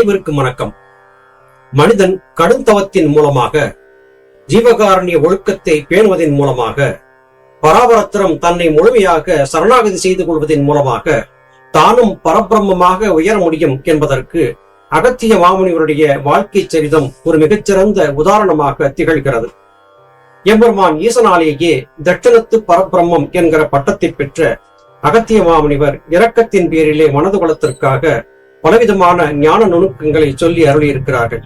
அனைவருக்கும் வணக்கம். மனிதன் கடும் தவத்தின் மூலமாக ஜீவகாரண்ய ஒழுக்கத்தை பேணுவதன் மூலமாக பராபரத்திரம் தன்னை முழுமையாக சரணாகதி செய்து கொள்வதன் மூலமாக தானும் பரபிரம்மமாக உயர முடியும் என்பதற்கு அகத்திய மாமுனிவருடைய வாழ்க்கை சரிதம் ஒரு மிகச்சிறந்த உதாரணமாக திகழ்கிறது. எம்பெருமான் ஈசனாலேயே தட்சணத்து பரபிரம்மம் என்கிற பட்டத்தை பெற்ற அகத்திய மாமுனிவர் இரக்கத்தின் பேரிலே மனது குலத்திற்காக பலவிதமான ஞான நுணுக்கங்களை சொல்லி அருளியிருக்கிறார்கள்.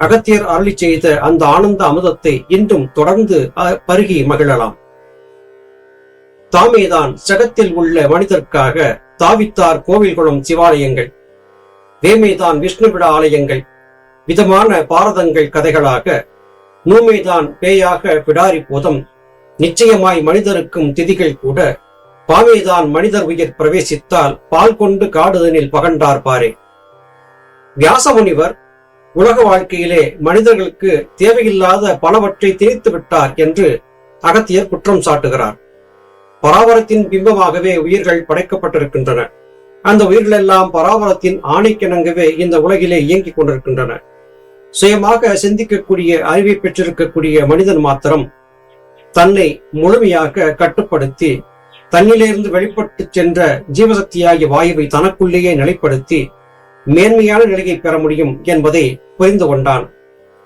அகத்தியர் அருளி செய்த அந்த ஆனந்த அமுதத்தை இன்றும் தொடர்ந்து பருகி மகிழலாம். தாமேதான் சகத்தில் உள்ள மனிதர்க்காக தாவித்தார் கோவில்குளம் சிவாலயங்கள். வேமைதான் விஷ்ணுவிட ஆலயங்கள். விதமான பாரதங்கள் கதைகளாக நூமைதான் பேயாக பிடாரி போதம் நிச்சயமாய் மனிதருக்கும் திதிகள் கூட பாவைதான் மனிதர் உயிர் பிரவேசித்தால் பால் கொண்டு காடுதனில் பகண்டார் பாரே. வியாசமுனிவர் உலக வாழ்க்கையிலே மனிதர்களுக்கு தேவையில்லாத பலவற்றை திணித்து விட்டார் என்று அகத்தியர் குற்றம் சாட்டுகிறார். பராபரத்தின் பிம்பமாகவே உயிர்கள் படைக்கப்பட்டிருக்கின்றன. அந்த உயிர்களெல்லாம் பராபரத்தின் ஆணைக்கிணங்கவே இந்த உலகிலே இயங்கிக் கொண்டிருக்கின்றன. சுயமாக சிந்திக்கக்கூடிய அறிவை பெற்றிருக்கக்கூடிய மனிதன் மாத்திரம் தன்னை முழுமையாக கட்டுப்படுத்தி தன்னிலிருந்து வெளிப்பட்டு சென்ற ஜீவசக்தியாகிய வாயுவை தனக்குள்ளேயே நிலைப்படுத்தி மேன்மையான நிலையை பெற முடியும் என்பதை புரிந்து கொண்டான்.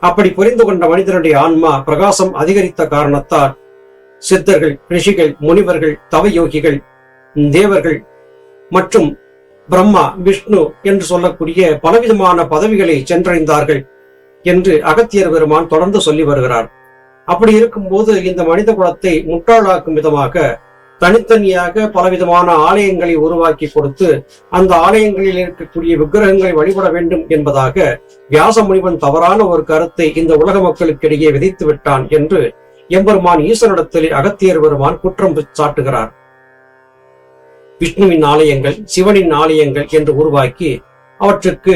அப்படி புரிந்து கொண்ட மனிதனுடைய ஆன்மா பிரகாசம் அதிகரித்த காரணத்தால் சித்தர்கள் ரிஷிகள் முனிவர்கள் தவயோகிகள் தேவர்கள் மற்றும் பிரம்மா விஷ்ணு என்று சொல்லக்கூடிய பலவிதமான பதவிகளை சென்றடைந்தார்கள் என்று அகத்தியர் பெருமான் தொடர்ந்து சொல்லி வருகிறார். அப்படி இருக்கும்போது இந்த மனித குலத்தை முட்டாளாக்கும் விதமாக தனித்தனியாக பலவிதமான ஆலயங்களை உருவாக்கி கொடுத்து அந்த ஆலயங்களில் இருக்கக்கூடிய விக்கிரகங்களை வழிபட வேண்டும் என்பதாக வியாச முனிவன் தவறான ஒரு கருத்தை இந்த உலக மக்களுக்கிடையே விதைத்து விட்டான் என்று எம்பெருமான் ஈசனிடத்தில் அகத்தியர் பெருமான் குற்றம் சாட்டுகிறார். விஷ்ணுவின் ஆலயங்கள் சிவனின் ஆலயங்கள் என்று உருவாக்கி அவற்றுக்கு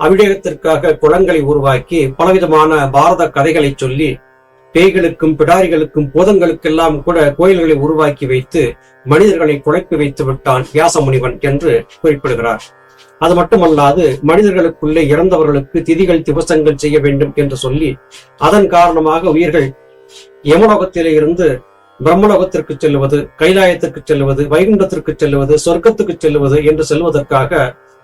அபிஷேகத்திற்காக குளங்களை உருவாக்கி பலவிதமான பாரத கதைகளை சொல்லி பேய்களுக்கும் பிடாரிகளுக்கும் பூதங்களுக்கெல்லாம் கூட கோயில்களை உருவாக்கி வைத்து மனிதர்களை குழைப்பு வைத்து விட்டான் வியாசமுனிவன் என்று குறிப்பிடுகிறார். அது மட்டுமல்லாது மனிதர்களுக்குள்ளே இறந்தவர்களுக்கு திதிகள் திவசங்கள் செய்ய வேண்டும் என்று சொல்லி அதன் காரணமாக உயிர்கள் யமலோகத்திலே இருந்து பிரம்மலோகத்திற்கு செல்லுவது கைலாயத்திற்கு செல்லுவது வைகுண்டத்திற்கு செல்லுவது சொர்க்கத்துக்கு செல்லுவது என்று செல்வதற்காக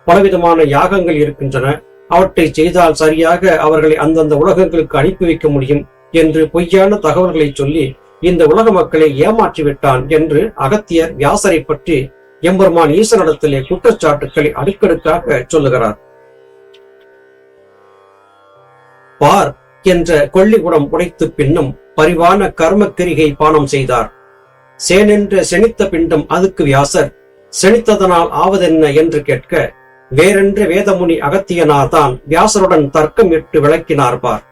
பலவிதமான யாகங்கள் இருக்கின்றன. அவற்றை செய்தால் சரியாக அவர்களை அந்தந்த உலகங்களுக்கு அனுப்பி வைக்க முடியும். என்று பொய்யான தகவல்களை சொல்லி இந்த உலக மக்களை ஏமாற்றி விட்டான் என்று அகத்தியர் வியாசரை பற்றி எம்பெருமான் ஈசனிடத்திலே குற்றச்சாட்டுக்களை அடுக்கடுக்காக சொல்லுகிறார். பார் என்ற கொள்ளிகுடம் உடைத்து பின்னும் பரிவான கர்ம கிரிகை பானம் செய்தார். சேனென்ற செனித்த பிண்டம் அதுக்கு வியாசர் செனித்ததனால் ஆவதென்ன? என்று கேட்க வேறென்ற வேதமுனி அகத்தியனார்தான் வியாசருடன் தர்க்கம் இட்டு விளக்கினார் பார்.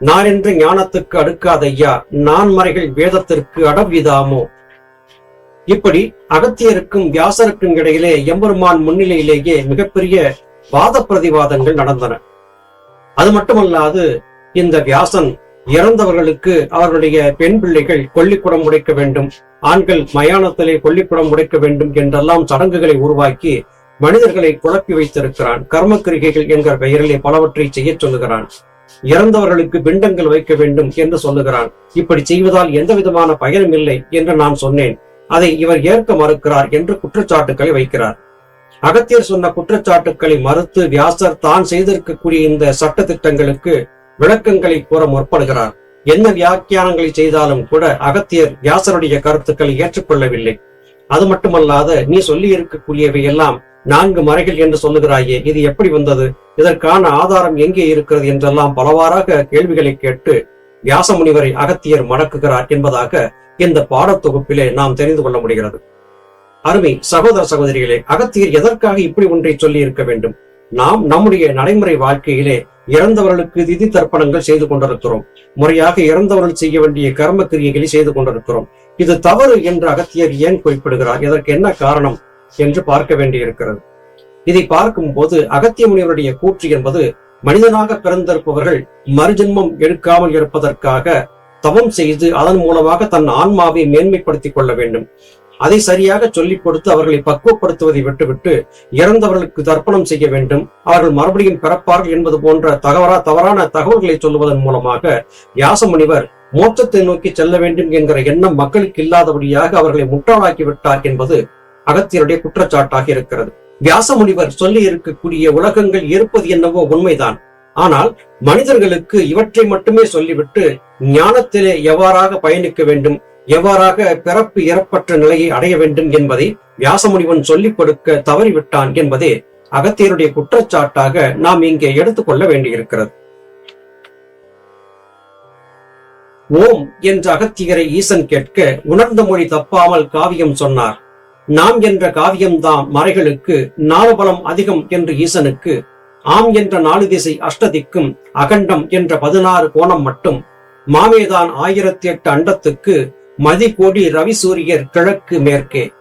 நான் என்று ஞானத்துக்கு அடுக்காதையா நான் மறைகள் வேதத்திற்கு அடவிதாமோ இப்படி அகத்தியருக்கும் வியாசருக்கும் இடையிலே எம்பெருமான் முன்னிலையிலேயே மிகப்பெரிய வாத பிரதிவாதங்கள் நடந்தன. அது மட்டுமல்லாது இந்த வியாசன் இறந்தவர்களுக்கு அவர்களுடைய பெண் பிள்ளைகள் கொல்லிக்குடம் உடைக்க வேண்டும் ஆண்கள் மயானத்திலே கொல்லிக்குடம் உடைக்க வேண்டும் என்றெல்லாம் சடங்குகளை உருவாக்கி மனிதர்களை குழப்பி வைத்திருக்கிறான். கர்மக்கிரிகைகள் என்கிற பெயரிலே பலவற்றை செய்யச் சொல்லுகிறான். இறந்தவர்களுக்கு பிண்டங்கள் வைக்க வேண்டும் என்று சொல்லுகிறான். இப்படி செய்வதால் எந்த விதமான பயனும் இல்லை என்று நான் சொன்னேன். அதை இவர் ஏற்க மறுக்கிறார் என்று குற்றச்சாட்டுக்களை வைக்கிறார். அகத்தியர் சொன்ன குற்றச்சாட்டுக்களை மறுத்து வியாசர் தான் செய்திருக்கக்கூடிய இந்த சட்ட திட்டங்களுக்கு விளக்கங்களை கூற முற்படுகிறார். என்ன வியாக்கியானங்களை செய்தாலும் கூட அகத்தியர் வியாசருடைய கருத்துக்களை ஏற்றுக்கொள்ளவில்லை. அது மட்டுமல்லாத நீ சொல்லி இருக்கக்கூடியவை எல்லாம் நான்கு மறைகள் என்று சொல்லுகிறாயே இது எப்படி வந்தது? இதற்கான ஆதாரம் எங்கே இருக்கிறது என்றெல்லாம் பலவாறாக கேள்விகளை கேட்டு வியாச முனிவரை அகத்தியர் மடக்குகிறார் என்பதாக இந்த பாடத்தொகுப்பிலே நாம் தெரிந்து கொள்ள முடிகிறது. அருமை சகோதர சகோதரிகளே அகத்தியர் எதற்காக இப்படி ஒன்றை சொல்லி இருக்க வேண்டும்? நாம் நம்முடைய நடைமுறை வாழ்க்கையிலே இறந்தவர்களுக்கு திதி தர்ப்பணங்கள் செய்து கொண்டிருக்கிறோம். முறையாக இறந்தவர்கள் செய்ய வேண்டிய கர்ம கிரியைகளை செய்து கொண்டிருக்கிறோம். இது தவறு என்று அகத்தியர் ஏன் குறிப்பிடுகிறார்? இதற்கு என்ன காரணம்? என்று பார்க்க வேண்டியிருக்கிறது. இதை பார்க்கும் போது அகத்திய முனிவருடைய கூற்று என்பது மனிதனாக பிறந்திருப்பவர்கள் மறுஜென்மம் எடுக்காமல் இருப்பதற்காக தவம் செய்து அதன் மூலமாக தன் ஆன்மாவை மேன்மைப்படுத்திக் கொள்ள வேண்டும். அதை சரியாக சொல்லிக் கொடுத்து அவர்களை பக்குவப்படுத்துவதை விட்டுவிட்டு இறந்தவர்களுக்கு தர்ப்பணம் செய்ய வேண்டும். அவர்கள் மறுபடியும் பிறப்பார்கள் என்பது போன்ற தகவலா தவறான தகவல்களை சொல்லுவதன் மூலமாக வியாசமுனிவர் மோட்சத்தை நோக்கி செல்ல வேண்டும் என்கிற எண்ணம் மக்களுக்கு இல்லாதபடியாக அவர்களை முட்டாளாக்கி விட்டார் என்பது அகத்தியருடைய குற்றச்சாட்டாக இருக்கிறது. வியாசமுனிவர் சொல்லி இருக்கக்கூடிய உலகங்கள் இருப்பது என்னவோ உண்மைதான். ஆனால் மனிதர்களுக்கு இவற்றை மட்டுமே சொல்லிவிட்டு ஞானத்திலே எவ்வாறாக பயணிக்க வேண்டும் எவ்வாறாக பிறப்பு இறப்பற்ற நிலையை அடைய வேண்டும் என்பதை வியாசமுனிவன் சொல்லிக் கொடுக்க தவறிவிட்டான் என்பதே அகத்தியருடைய குற்றச்சாட்டாக நாம் இங்கே எடுத்துக்கொள்ள வேண்டியிருக்கிறது. ஓம் என்ற அகத்தியரை ஈசன் கேட்க உணர்ந்த மொழி தப்பாமல் காவியம் சொன்னார். நாம் என்ற காவியம்தான் மறைகளுக்கு நாலபலம் அதிகம் என்று ஈசனுக்கு ஆம் என்ற நாலு திசை அஷ்டதிக்கும் அகண்டம் என்ற பதினாறு கோணம் மட்டும் மாமேதான் ஆயிரத்தி எட்டு அண்டத்துக்கு மதி கோடி ரவி சூரியர் கிழக்கு மேற்கே.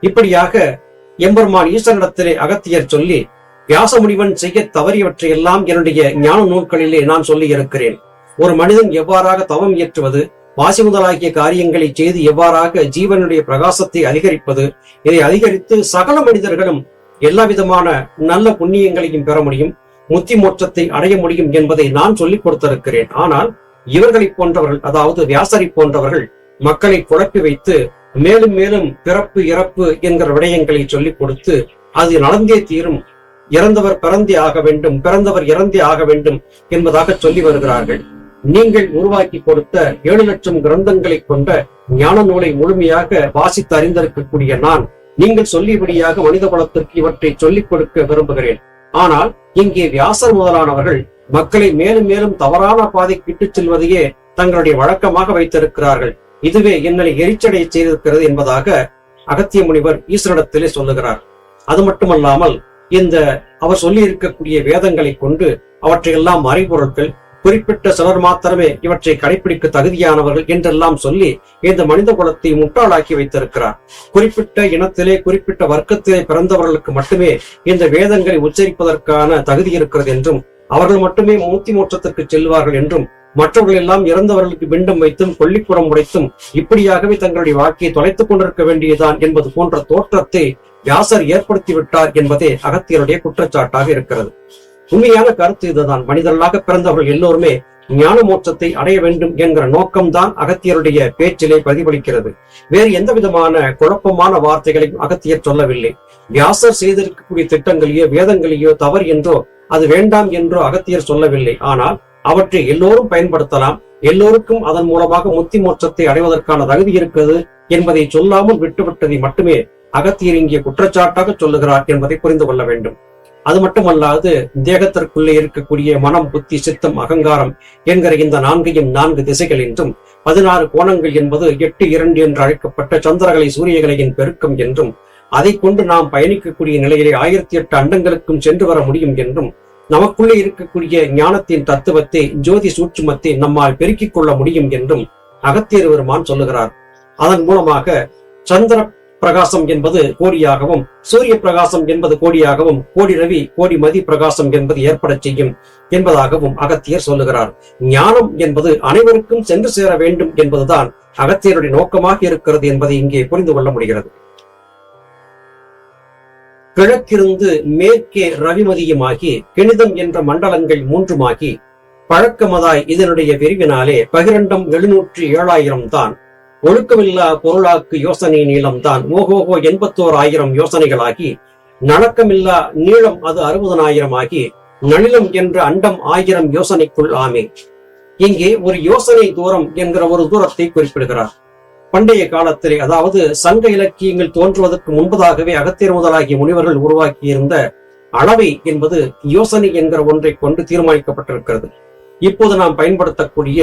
இப்படியாக எம்பெருமான் ஈசனிடத்திலே அகத்தியர் சொல்லி வியாசமுனிவன் செய்ய தவறியவற்றையெல்லாம் என்னுடைய ஞான நூல்களிலே நான் சொல்லி இருக்கிறேன் ஒரு மனிதன் எவ்வாறாக தவம் இயற்றுவது? வாசி முதலாகிய காரியங்களை செய்து எவ்வாறாக ஜீவனுடைய பிரகாசத்தை அதிகரிப்பது இதை அதிகரித்து சகல மனிதர்களும் எல்லா விதமான நல்ல புண்ணியங்களையும் பெற முடியும் முத்தி மோட்சத்தை அடைய முடியும் என்பதை நான் சொல்லிக் கொடுத்திருக்கிறேன். ஆனால் இவர்களை போன்றவர்கள் அதாவது வியாசரை போன்றவர்கள் மக்களை குழப்பி வைத்து மேலும் மேலும் பிறப்பு இறப்பு என்கிற விடயங்களை சொல்லிக் கொடுத்து அது நடந்தே தீரும். இறந்தவர் பிறந்தே ஆக வேண்டும் பிறந்தவர் இறந்தே ஆக வேண்டும் என்பதாக சொல்லி வருகிறார்கள். நீங்கள் உருவாக்கி கொடுத்த ஏழு லட்சம் கிரந்தங்களை கொண்ட ஞான நூலை முழுமையாக வாசித்து அறிந்திருக்கக்கூடிய நான் நீங்கள் சொல்லியபடியாக மனித குலத்திற்கு இவற்றை சொல்லிக் கொடுக்க விரும்புகிறேன். ஆனால் இங்கே வியாசர் முதலானவர்கள் மக்களை மேலும் மேலும் தவறான பாதைக்கு இட்டுச் செல்வதையே தங்களுடைய வழக்கமாக வைத்திருக்கிறார்கள். இதுவே என்னை எரிச்சடைய செய்திருக்கிறது என்பதாக அகத்திய முனிவர் ஈஸ்வரிடத்திலே சொல்லுகிறார். அது மட்டுமல்லாமல் இந்த அவர் சொல்லி இருக்கக்கூடிய வேதங்களை கொண்டு அவற்றையெல்லாம் மறைபொருட்கள் குறிப்பிட்ட சிலர் மாத்திரமே இவற்றை கடைபிடிக்க தகுதியானவர்கள் என்றெல்லாம் சொல்லி இந்த மனித குலத்தை முட்டாளாக்கி வைத்திருக்கிறார். குறிப்பிட்ட இனத்திலே குறிப்பிட்ட வர்க்கத்திலே பிறந்தவர்களுக்கு மட்டுமே இந்த வேதங்களை உச்சரிப்பதற்கான தகுதி இருக்கிறது என்றும் அவர்கள் மட்டுமே மூத்தி மோற்றத்திற்கு செல்வார்கள் என்றும் மற்றவர்கள் எல்லாம் இறந்தவர்களுக்கு பிண்டம் வைத்தும் கொல்லிப்புறம் உடைத்தும் இப்படியாகவே தங்களுடைய வாழ்க்கையை தொலைத்துக் கொண்டிருக்க வேண்டியதுதான் என்பது போன்ற தோற்றத்தை வியாசர் ஏற்படுத்திவிட்டார் என்பதே அகத்தியருடைய குற்றச்சாட்டாக இருக்கிறது. உண்மையான கருத்து இதுதான். மனிதர்களாக பிறந்தவர்கள் எல்லோருமே ஞான மோட்சத்தை அடைய வேண்டும் என்கிற நோக்கம்தான் அகத்தியருடைய பேச்சிலே பிரதிபலிக்கிறது. வேறு எந்த விதமான குழப்பமான வார்த்தைகளையும் அகத்தியர் சொல்லவில்லை. வியாசர் செய்திருக்கக்கூடிய திட்டங்களையோ வேதங்களையோ தவறு என்றோ அது வேண்டாம் என்றோ அகத்தியர் சொல்லவில்லை. ஆனால் அவற்றை எல்லோரும் பயன்படுத்தலாம். எல்லோருக்கும் அதன் மூலமாக முத்தி மோட்சத்தை அடைவதற்கான தகுதி இருக்கிறது என்பதை சொல்லாமல் விட்டுவிட்டதை மட்டுமே அகத்தியர் இங்கே குற்றச்சாட்டாக சொல்லுகிறார் என்பதை புரிந்து கொள்ள வேண்டும். அது மட்டுமல்லாது தேகத்திற்குள்ளே இருக்கக்கூடிய மனம் புத்தி சித்தம் அகங்காரம் என்கிற இந்த நான்கையும் நான்கு திசைகள் என்றும் பதினாறு கோணங்கள் என்பது எட்டு இரண்டு என்று அழைக்கப்பட்ட சந்திரகலை சூரியகலையின் பெருக்கம் என்றும் அதை கொண்டு நாம் பயணிக்கக்கூடிய நிலையிலே ஆயிரத்தி எட்டு அண்டங்களுக்கும் சென்று வர முடியும் என்றும் நமக்குள்ளே இருக்கக்கூடிய ஞானத்தின் தத்துவத்தை ஜோதி சூட்சுமத்தை நம்மால் பெருக்கிக் கொள்ள முடியும் என்றும் அகத்தியர் பெருமான் சொல்லுகிறார். அதன் மூலமாக சந்திர பிரகாசம் என்பது கோடியாகவும் சூரிய பிரகாசம் என்பது கோடியாகவும் கோடி ரவி கோடி மதி பிரகாசம் என்பது ஏற்படச் செய்யும் என்பதாகவும் அகத்தியர் சொல்லுகிறார். ஞானம் என்பது அனைவருக்கும் சென்று சேர வேண்டும் என்பதுதான் அகத்தியருடைய நோக்கமாக இருக்கிறது என்பதை இங்கே புரிந்து கொள்ள முடிகிறது. கிழக்கிருந்து மேற்கே ரவிமதியுமாகி கிணிதம் என்ற மண்டலங்கள் மூன்றுமாகி பழக்கமதாய் இதனுடைய விரிவினாலே பகிரண்டம் எழுநூற்றி ஏழாயிரம் தான் ஒழுக்கமில்லா பொருளாக்கு யோசனை நீளம்தான். ஓஹோஹோ எண்பத்தோர் ஆயிரம் யோசனைகளாகி நடக்கமில்லா நீளம் அது அறுபதனாயிரம் ஆகி நளிலம் என்ற அண்டம் ஆயிரம் யோசனைக்குள் ஆமே. இங்கே ஒரு யோசனை தூரம் என்கிற ஒரு தூரத்தை குறிப்பிடுகிறார். பண்டைய காலத்திலே அதாவது சங்க இலக்கியங்கள் தோன்றுவதற்கு முன்பதாகவே அகத்தியர் முதலாகிய முனிவர்கள் உருவாக்கியிருந்த அளவை என்பது யோசனை என்கிற ஒன்றை கொண்டு தீர்மானிக்கப்பட்டிருக்கிறது. இப்போது நாம் பயன்படுத்தக்கூடிய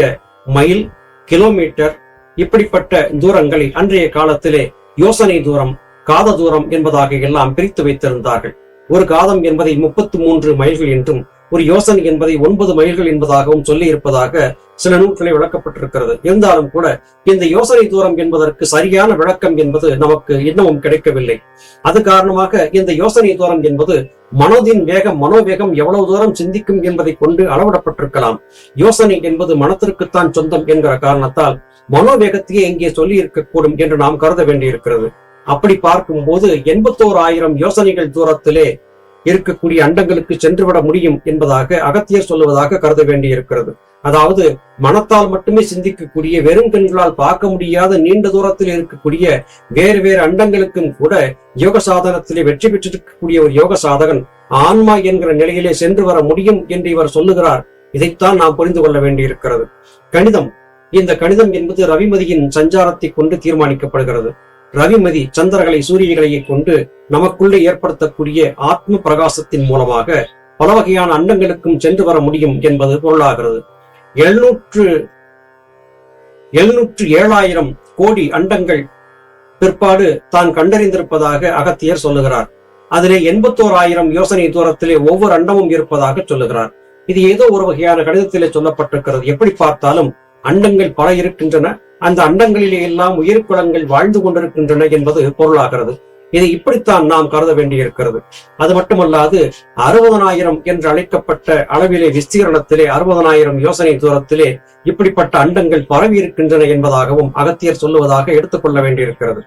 மைல் கிலோமீட்டர் இப்படிப்பட்ட தூரங்களை அன்றைய காலத்திலே யோசனை தூரம் காத தூரம் என்பதாக எல்லாம் பிரித்து வைத்திருந்தார்கள். ஒரு காதம் என்பதை முப்பத்து மூன்று மைல்கள் என்றும் ஒரு யோசனை என்பதை ஒன்பது மைல்கள் என்பதாகவும் சொல்லி இருப்பதாக சில நூல்களில் விளக்கப்பட்டிருக்கிறது. இருந்தாலும் கூட இந்த யோசனை தூரம் என்பதற்கு சரியான விளக்கம் என்பது நமக்கு இன்னமும் கிடைக்கவில்லை. அது காரணமாக இந்த யோசனை தூரம் என்பது மனதின் வேகம் மனோவேகம் எவ்வளவு தூரம் சிந்திக்கும் என்பதை கொண்டு அளவிடப்பட்டிருக்கலாம். யோசனை என்பது மனத்திற்குத்தான் சொந்தம் என்கிற காரணத்தால் மனோவேகத்தையே இங்கே சொல்லி இருக்கக்கூடும் என்று நாம் கருத வேண்டியிருக்கிறது. அப்படி பார்க்கும்போது எண்பத்தோரு ஆயிரம் யோசனைகள் தூரத்திலே இருக்கக்கூடிய அண்டங்களுக்கு சென்றுவிட முடியும் என்பதாக அகத்தியர் சொல்லுவதாக கருத வேண்டியிருக்கிறது. அதாவது மனத்தால் மட்டுமே சிந்திக்கக்கூடிய வெறும் கண்களால் பார்க்க முடியாத நீண்ட தூரத்தில் இருக்கக்கூடிய வேறு வேறு அண்டங்களுக்கும் கூட யோக சாதனத்திலே வெற்றி பெற்றிருக்கக்கூடிய ஒரு யோக சாதகன் ஆன்மா என்கிற நிலையிலே சென்று வர முடியும் என்று இவர் சொல்லுகிறார். இதைத்தான் நாம் புரிந்து கொள்ள வேண்டியிருக்கிறது. கணிதம். இந்த கணிதம் என்பது ரவிமதியின் சஞ்சாரத்தை கொண்டு தீர்மானிக்கப்படுகிறது. ரவிமதி சந்திரகளை சூரியகளை கொண்டு நமக்குள்ளே ஏற்படுத்தக்கூடிய ஆத்ம பிரகாசத்தின் மூலமாக பல வகையான அண்டங்களுக்கும் சென்று வர முடியும் என்பது பொருளாகிறது. எழுநூற்று எழுநூற்று ஏழாயிரம் கோடி அண்டங்கள் பிற்பாடு தான் கண்டறிந்திருப்பதாக அகத்தியர் சொல்லுகிறார். அதிலே எண்பத்தோராயிரம் யோசனை தூரத்திலே ஒவ்வொரு அண்டமும் இருப்பதாக சொல்லுகிறார். இது ஏதோ ஒரு வகையான கணிதத்திலே சொல்லப்பட்டிருக்கிறது. எப்படி பார்த்தாலும் அண்டங்கள் பல இருக்கின்றன அந்த அண்டங்களிலே எல்லாம் உயிர் குலங்கள் வாழ்ந்து கொண்டிருக்கின்றன என்பது பொருளாகிறது. இதை இப்படித்தான் நாம் கருத வேண்டியிருக்கிறது. அது மட்டுமல்லாது அறுபதனாயிரம் என்று அழைக்கப்பட்ட அளவிலே விஸ்தீரணத்திலே அறுபதனாயிரம் யோசனை தூரத்திலே இப்படிப்பட்ட அண்டங்கள் பரவி இருக்கின்றன என்பதாகவும் அகத்தியர் சொல்லுவதாக எடுத்துக்கொள்ள வேண்டியிருக்கிறது.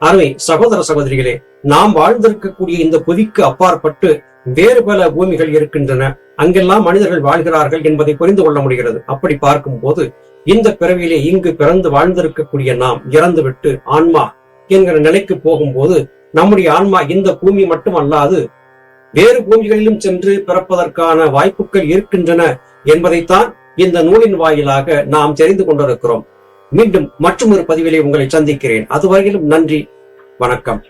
அருமை சகோதர சகோதரிகளே நாம் வாழ்ந்திருக்கக்கூடிய இந்த புவிக்கு அப்பாற்பட்டு வேறு பல பூமிகள் இருக்கின்றன. அங்கெல்லாம் மனிதர்கள் வாழ்கிறார்கள் என்பதை புரிந்து கொள்ள முடிகிறது. அப்படி பார்க்கும் போது இந்த பிறவியிலே இங்கு பிறந்து வாழ்ந்திருக்கக்கூடிய நாம் இறந்துவிட்டு ஆன்மா என்கிற நிலைக்கு போகும்போது நம்முடைய ஆன்மா இந்த பூமி மட்டுமல்லாது வேறு பூமிகளிலும் சென்று பிறப்பதற்கான வாய்ப்புகள் இருக்கின்றன என்பதைத்தான் இந்த நூலின் வாயிலாக நாம் தெரிந்து கொண்டிருக்கிறோம். மீண்டும் மற்றும் ஒரு பதிவிலே உங்களை சந்திக்கிறேன். அதுவரையிலும் நன்றி வணக்கம்.